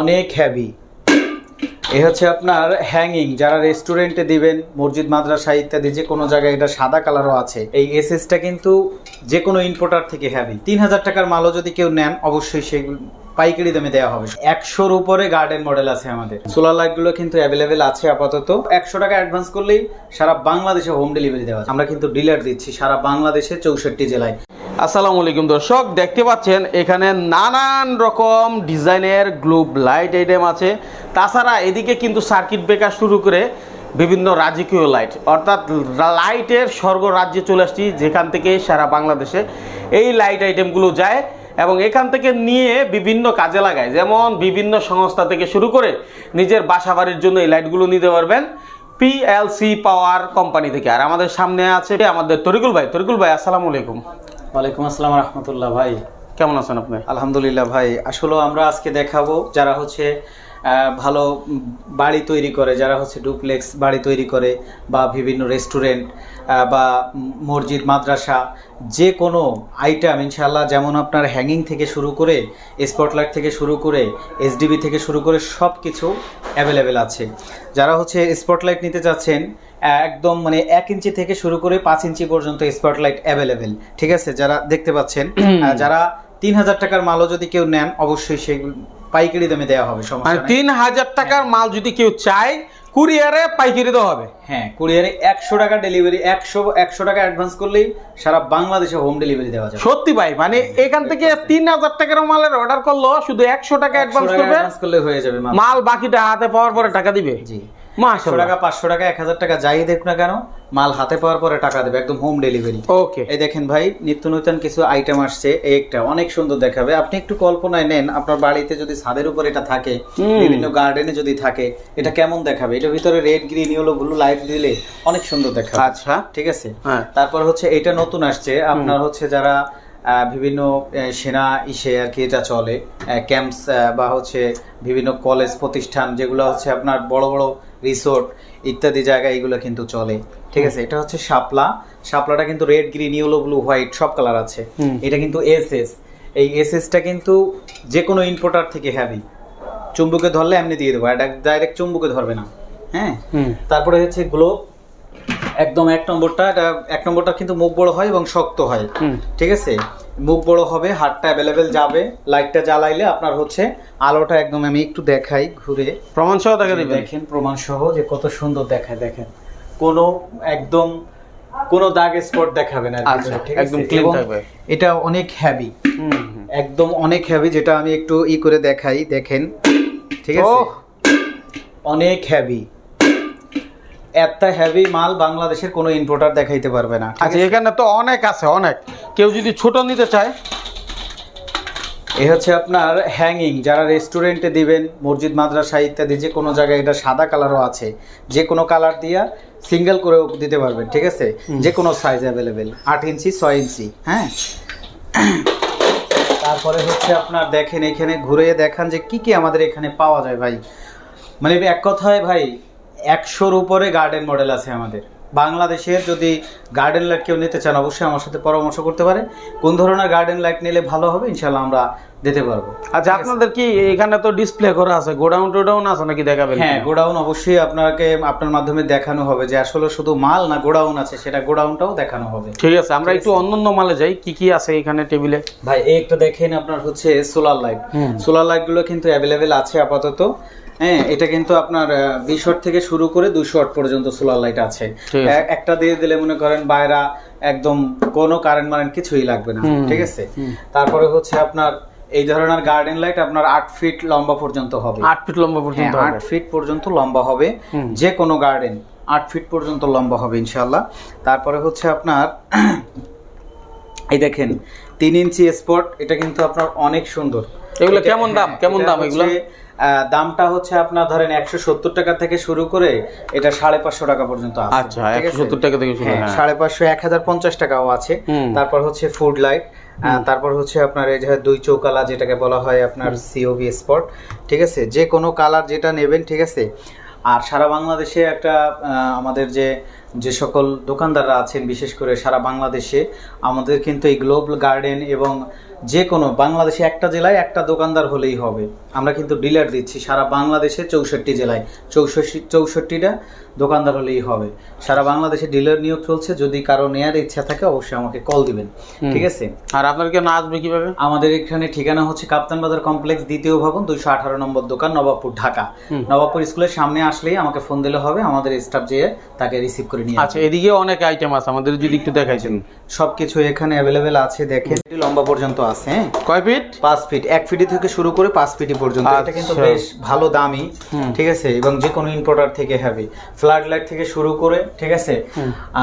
অনেক হ্যাভি এ হচ্ছে আপনার হ্যাঙ্গিং যারা রেস্টুরেন্টে দিবেন, মসজিদ, মাদ্রাসা ইত্যাদি, যে কোনো জায়গায় এটা সাদা কালারও আছে। এই এসএসটা কিন্তু যে কোনো ইম্পোর্টার থেকে হ্যাভি তিন হাজার টাকার মালও যদি কেউ নেন, অবশ্যই সেগুলো পাইকারি দামে দেওয়া হবে। একশোর উপরে গার্ডেন মডেল আছে আমাদের। সোলার লাইটগুলো কিন্তু অ্যাভেলেবেল আছে আপাতত। একশো টাকা অ্যাডভান্স করলেই সারা বাংলাদেশে হোম ডেলিভারি দেওয়া। আমরা কিন্তু ডিলার দিচ্ছি, সারা বাংলাদেশে চৌষট্টি জেলায়। আসসালামু আলাইকুম দর্শক, দেখতে পাচ্ছেন এখানে নানান রকম ডিজাইনের গ্লোব লাইট আইটেম আছে। তাছাড়া এদিকে কিন্তু সার্কিট ব্রেকার শুরু করে বিভিন্ন রাজকীয় লাইট। অর্থাৎ লাইটের স্বর্গ রাজ্যে চলে আসছি, যেখান থেকে সারা বাংলাদেশে এই লাইট আইটেমগুলো যায় এবং এখান থেকে নিয়ে বিভিন্ন কাজে লাগায়। যেমন বিভিন্ন সংস্থা থেকে শুরু করে নিজের বাসা বাড়ির জন্য এই লাইটগুলো নিতে পারবেন পিএলসি পাওয়ার কোম্পানি থেকে। আর আমাদের সামনে আছে আমাদের তরিকুল ভাই। তরিকুল ভাই, আসসালামু আলাইকুম। ওয়ালাইকুম আসসালাম রহমতুল্লাহ ভাই। কেমন আছেন আপনি? আলহামদুলিল্লাহ ভাই। আসলে আমরা আজকে দেখাবো যারা হচ্ছে ভালো বাড়ি তৈরি করে যারা হচ্ছে ডুপ্লেক্স বাড়ি তৈরি করে বা বিভিন্ন রেস্টুরেন্ট বা মসজিদ মাদ্রাসা যে কোনো আইটেম ইনশাল্লাহ যেমন আপনার হ্যাঙ্গিং থেকে শুরু করে স্পটলাইট থেকে শুরু করে এসডিবি থেকে শুরু করে সব কিছু অ্যাভেলেবেল আছে। যারা হচ্ছে স্পটলাইট নিতে চাচ্ছেন একদম মানে এক ইঞ্চি থেকে শুরু করে পাঁচ ইঞ্চি পর্যন্ত স্পটলাইট অ্যাভেলেবেল ঠিক আছে? যারা দেখতে পাচ্ছেন যারা তিন হাজার টাকার মালও যদি কেউ নেন অবশ্যই সেগুলো পাইকারি দামে দেওয়া হবে সমস্যা মানে তিন হাজার টাকার মাল যদি কেউ চায় কুরিয়ারে পাইকারি দেওয়া হবে। হ্যাঁ কুরিয়ারে একশো টাকা ডেলিভারি একশো একশো টাকা অ্যাডভান্স করলেই সারা বাংলাদেশে হোম ডেলিভারি দেওয়া যাবে। সত্যি ভাই মানে এখান থেকে তিন হাজার টাকার মালের অর্ডার করল শুধু একশো টাকা অ্যাডভান্স করবে করলে হয়ে যাবে মাল। বাকিটা হাতে পাওয়ার পরে টাকা দিবে। জি। মাশাআল্লাহ। টাকা পাঁচশো টাকা এক হাজার টাকা যাই দেখ না কেন মাল হাতে পাওয়ার পরে টাকা দেবে একদম হোম ডেলিভারি ওকে এই দেখেন ভাই নিত্য নতুন কিছু আইটেম আসছে এই একটা অনেক সুন্দর দেখাবে। আপনি একটু কল্পনায় নেন আপনার বাড়িতে যদি ছাদের উপর এটা থাকে বিভিন্ন গার্ডেনে যদি থাকে এটা কেমন দেখাবে? এটার ভিতরে red green yellow blue light দিলে অনেক সুন্দর দেখাবে। আচ্ছা। ঠিক আছে? হ্যাঁ। তারপর হচ্ছে এটা নতুন আসছে আপনার হচ্ছে যারা বিভিন্ন সেনা ইসে আর কি এটা চলে ক্যাম্পস বা হচ্ছে বিভিন্ন কলেজ প্রতিষ্ঠান যেগুলো হচ্ছে আপনার বড় বড় রিসোর্ট ইত্যাদি জায়গায় এগুলো কিন্তু চলে। ঠিক আছে এটা হচ্ছে শাপলা। শাপলাটা কিন্তু red green yellow blue white সব কালার আছে। এটা কিন্তু এস এস এই এস এসটা কিন্তু যে কোনো ইম্পোর্টার থেকে হ্যাভি চুম্বুকে ধরলে এমনি দিয়ে দেবো এটা ডাইরেক্ট চুম্বুকে ধরবে না। হ্যাঁ? তারপরে হচ্ছে গ্লোব একদম এক নম্বরটা এটা এক নম্বরটা কিন্তু মুখ বড় হয় এবং শক্ত হয়। ঠিক আছে? মুখ বড় হবে হাতটা অ্যাভেলেবেল যাবে লাইটটা জ্বালাইলে আপনার হচ্ছে আলোটা একদম আমি একটু দেখাই ঘুরে। প্রমাণ সহ টাকা দিবেন। দেখেন প্রমাণ সহ যে কত সুন্দর দেখায় দেখেন। কোনো একদম কোনো দাগ স্পট দেখাবে না আচ্ছা, ঠিক একদম এবং থাকবে। এটা অনেক হ্যাভি। একদম অনেক হ্যাভি যেটা আমি একটু ই করে দেখাই দেখেন। ঠিক আছে? অনেক হ্যাভি এত হ্যাভি মাল বাংলাদেশের কোনো ইম্পোর্টার দেখাইতে পারবে না আচ্ছা এখানে তো অনেক আছে অনেক। কেউ যদি ছোট নিতে চায়। এ হচ্ছে আপনার হ্যাঙ্গিং যারা রেস্টুরেন্টে দিবেন মসজিদ মাদ্রাসা ইত্যাদি যে কোনো জায়গায় এটা সাদা কালারও আছে যে কোনো কালার দিয়া সিঙ্গেল করেও দিতে পারবেন ঠিক আছে? যে কোনো সাইজ অ্যাভেলেবেল আট ইঞ্চি ছয় ইঞ্চি হ্যাঁ? তারপরে হচ্ছে আপনার দেখেন এখানে ঘুরে দেখান যে কি কি আমাদের এখানে পাওয়া যায় ভাই। মানে এক কথায় ভাই একশোর উপরে গার্ডেন মডেল আছে আমাদের। বাংলাদেশের যদি গার্ডেন লাইট কেউ নিতে চান অবশ্যই আমার সাথে পরামর্শ করতে পারে। কোন ধরনের গার্ডেন লাইট নিলে ভালো হবে ইনশাল্লাহ আমরা দিতে পারব। আচ্ছা আপনাদের কি এখানে তো ডিসপ্লে করা আছে গোডাউন টোডাউন আছে নাকি দেখাবেন? হ্যাঁ গোডাউন অবশ্যই আপনাকে আপনার মাধ্যমে দেখানো হবে যে আসলে শুধু মাল না গোডাউন আছে সেটা গোডাউনটাও দেখানো হবে। ঠিক আছে আমরা একটু অন্যান্য মালে যাই কি কি আছে এখানে টেবিলে? ভাই এই একটা দেখেন আপনার হচ্ছে সোলার লাইট। সোলার লাইটগুলো কিন্তু অ্যাভেলেবেল আছে আপাতত। হ্যাঁ এটা কিন্তু আপনার বিশ ওয়াট থেকে শুরু করে দুশো ওয়াট পর্যন্ত সোলার লাইট আছে। একটা দিয়ে দিলে মনে করেন বাইরা একদম কোনো কারেন্ট মারেন্ট কিছুই লাগবে না ঠিক আছে? তারপরে হচ্ছে আপনার এই ধরনের গার্ডেন লাইট আপনার আট ফিট লম্বা পর্যন্ত হবে। আট ফিট লম্বা হ্যাঁ, পর্যন্ত আট ফিট পর্যন্ত লম্বা হবে। যে কোনো গার্ডেন আট ফিট পর্যন্ত লম্বা হবে ইনশাল্লাহ তারপরে হচ্ছে আপনার এই দেখেন তিন ইঞ্চি স্পট এটা কিন্তু আপনার অনেক সুন্দর। এগুলো কেমন দাম? হ্যাঁ, কেমন দাম এগুলো? দামটা হচ্ছে আপনার ধরেন একশো সত্তর টাকা থেকে শুরু করে এটা সাড়ে পাঁচশো টাকা পর্যন্ত আচ্ছা ঠিক আছে? 170 টাকা থেকে শুরু হ্যাঁ, হ্যাঁ। সাড়ে পাঁচশো এক হাজার পঞ্চাশ টাকাও আছে। তারপর হচ্ছে ফুড লাইট তারপর হচ্ছে আপনার এই যে দুই চৌকালা যেটাকে বলা হয় আপনার সিওবি স্পট ঠিক আছে? যে কোনো কালার যেটা নেবেন ঠিক আছে? আর সারা বাংলাদেশে একটা আমাদের যে যে সকল দোকানদাররা আছেন বিশেষ করে সারা বাংলাদেশে আমাদের কিন্তু এই গ্লোবাল গার্ডেন এবং যে কোনো বাংলাদেশে একটা জেলায় একটা দোকানদার হলেই হবে। আমরা কিন্তু ডিলার দিচ্ছি সারা বাংলাদেশে চৌষট্টি জেলায়। চৌষট্টি চৌষট্টিটা দোকানদার হলেই হবে। সারা বাংলাদেশে ডিলার নিয়োগ চলছে যদি কারও নেয়ার ইচ্ছা থাকে অবশ্যই আমাকে কল দিবেন। ঠিক আছে? আর আপনাকে না আসবে কীভাবে? আমাদের এখানে ঠিকানা হচ্ছে কাপ্তান বাজার কমপ্লেক্স দ্বিতীয় ভবন দুইশো আঠারো নম্বর দোকান নবাবপুর ঢাকা। নবাবপুর স্কুলের সামনে আসলেই আমাকে ফোন দিলে হবে আমাদের স্টাফ যেয়ে তাকে রিসিভ করে নিয়ে আচ্ছা এদিকে অনেক আইটেম আছে আমাদের যদি একটু দেখাইছেন সবকিছু এখানে অ্যাভেলেবেল আছে দেখেন। লম্বা পর্যন্ত আছে হ্যাঁ? কয় ফিট পাঁচ ফিট এক ফিটি থেকে শুরু করে পাঁচ ফিটি পর্যন্ত এটা কিন্তু আচ্ছা। বেশ ভালো দামি ঠিক আছে? এবং যে কোনো ইম্পোর্টার থেকে হ্যাভি ফ্লাড লাইট থেকে শুরু করে ঠিক আছে?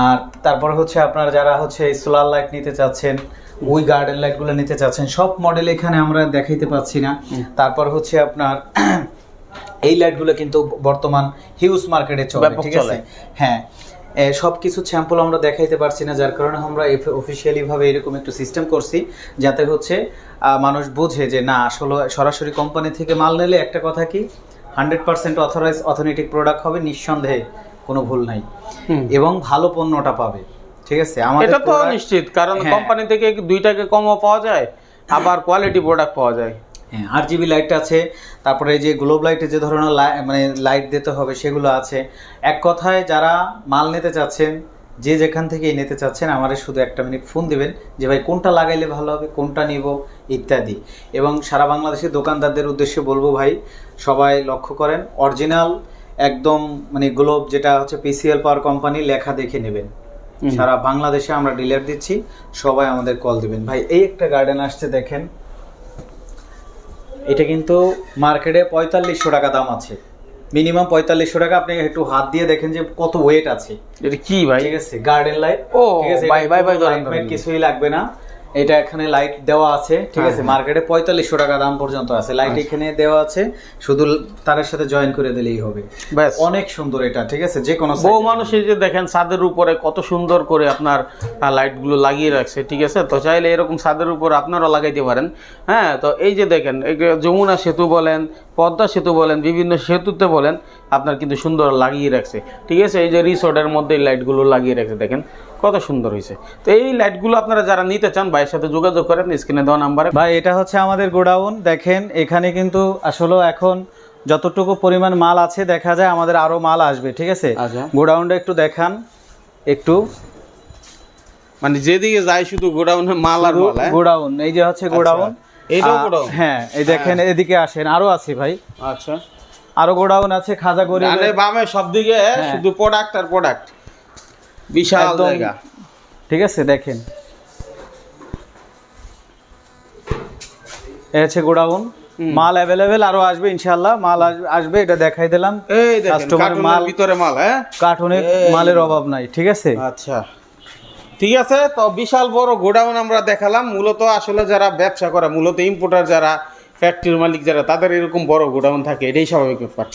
আর তারপর হচ্ছে আপনারা যারা হচ্ছে সোলার লাইট নিতে চাচ্ছেন ওই গার্ডেন লাইটগুলো নিতে চাচ্ছেন সব মডেল এখানে আমরা দেখাইতে পাচ্ছি না। তারপর হচ্ছে আপনার এই লাইটগুলো কিন্তু বর্তমান হিউজ মার্কেটে চলে ঠিক আছে? হ্যাঁ। সব কিছু স্যাম্পল আমরা দেখাইতে পারছি না যার কারণে আমরা অফিসিয়ালি ভাবে এরকম একটু সিস্টেম করছি যাতে হচ্ছে মানুষ বোঝে যে না আসলে সরাসরি কোম্পানি থেকে মাল নিলে একটা কথা কি hundred percent authorise authentic product হবে নিঃসন্দেহে কোনো ভুল নাই। এবং ভালো পণ্যটা পাবে ঠিক আছে? আমাদের এটা তো নিশ্চিত কারণ হ্যাঁ। কোম্পানি থেকে দুইটাকে কমও পাওয়া যায় আবার কোয়ালিটি প্রোডাক্ট পাওয়া যায়। হ্যাঁ আর জিবি লাইট আছে তারপরে এই যে গ্লোব লাইটে যে ধরনের লাই- মানে লাইট দিতে হবে সেগুলো আছে। এক কথায় যারা মাল নিতে চাচ্ছেন যে যেখান থেকেই নিতে চাচ্ছেন আমাদের শুধু একটা মিনিট ফোন দিবেন যে ভাই কোনটা লাগাইলে ভালো হবে কোনটা নিব ইত্যাদি। এবং সারা বাংলাদেশের দোকানদারদের উদ্দেশ্যে বলব ভাই সবাই লক্ষ্য করেন অরিজিনাল একদম মানে গ্লোব যেটা হচ্ছে পিসিএল পাওয়ার কোম্পানি লেখা দেখে নেবেন। সারা বাংলাদেশে আমরা ডিলার দিচ্ছি সবাই আমাদের কল দিবেন। ভাই এই একটা গার্ডেন আসছে দেখেন এটা কিন্তু মার্কেটে পঁয়তাল্লিশশো টাকা দাম আছে। মিনিমাম পঁয়তাল্লিশশো টাকা আপনি একটু হাত দিয়ে দেখেন যে কত ওয়েট আছে। এটা কি ভাই? ঠিক আছে গার্ডেন লাইট ও, ঠিক আছে বাই, বাই, বাই। কিছুই লাগবে না। এটা এখানে লাইট দেওয়া আছে ঠিক হ্যাঁ, আছে? মার্কেটে পঁয়তাল্লিশশো টাকা দাম পর্যন্ত আছে। লাইট আচ্ছা। এখানে দেওয়া আছে শুধু তারের সাথে জয়েন করে দিলেই হবে। ব্যাস। অনেক সুন্দর এটা ঠিক আছে? যে কোনো বহু মানুষ এই যে দেখেন ছাদের উপরে কত সুন্দর করে আপনার লাইটগুলো লাগিয়ে রাখছে ঠিক আছে? তো চাইলে এরকম ছাদের উপর আপনারাও লাগাইতে পারেন। হ্যাঁ তো এই যে দেখেন এই যে যমুনা সেতু বলেন পদ্মা সেতু বলেন বিভিন্ন সেতুতে বলেন আপনার কিন্তু সুন্দর লাগিয়ে রাখছে। ঠিক আছে? এই যে রিসোর্টের মধ্যে এই লাইটগুলো লাগিয়ে রাখছে দেখেন কত সুন্দর হয়েছে। তো এই লাইটগুলো আপনারা যারা নিতে চান ভাইয়ের সাথে যোগাযোগ করেন স্ক্রিনে দেওয়া নাম্বারে। ভাই এটা হচ্ছে আমাদের গোডাউন। দেখেন এখানে কিন্তু আসলে এখন যতটুকু পরিমাণ মাল আছে দেখা যায় আমাদের আরও মাল আসবে ঠিক আছে? আচ্ছা। গোডাউনটা একটু দেখান একটু। মানে যেদিকে যায় শুধু গোডাউনে মাল আর হ্যাঁ? গোডাউন এই যে হচ্ছে আহ, গোডাউন? হ্যাঁ এই দেখেন এদিকে আসেন আরও আছে ভাই। আচ্ছা। আরও গোডাউন আছে খাজা ডানে বামে সব দিকে শুধু প্রোডাক্ট আর প্রোডাক্ট বিশাল জায়গা। ঠিক আছে দেখেন। এ গোডাউন। মাল অ্যাভেলেবেল আরও আসবে ইনশাল্লাহ মাল আসবে এটা দেখাই দিলাম। এই দেখেন কার্টুনের ভিতরে মাল হ্যাঁ? কার্টুনে মালের অভাব নাই ঠিক আছে? আচ্ছা। ঠিক আছে? তো বিশাল বড় গোডাউন আমরা দেখালাম। মূলত আসলে যারা ব্যবসা করে, মূলত ইম্পোর্টার যারা ফ্যাক্টরির মালিক যারা, তাদের এরকম বড় গোডাউন থাকে। এটাই স্বাভাবিক ব্যাপার।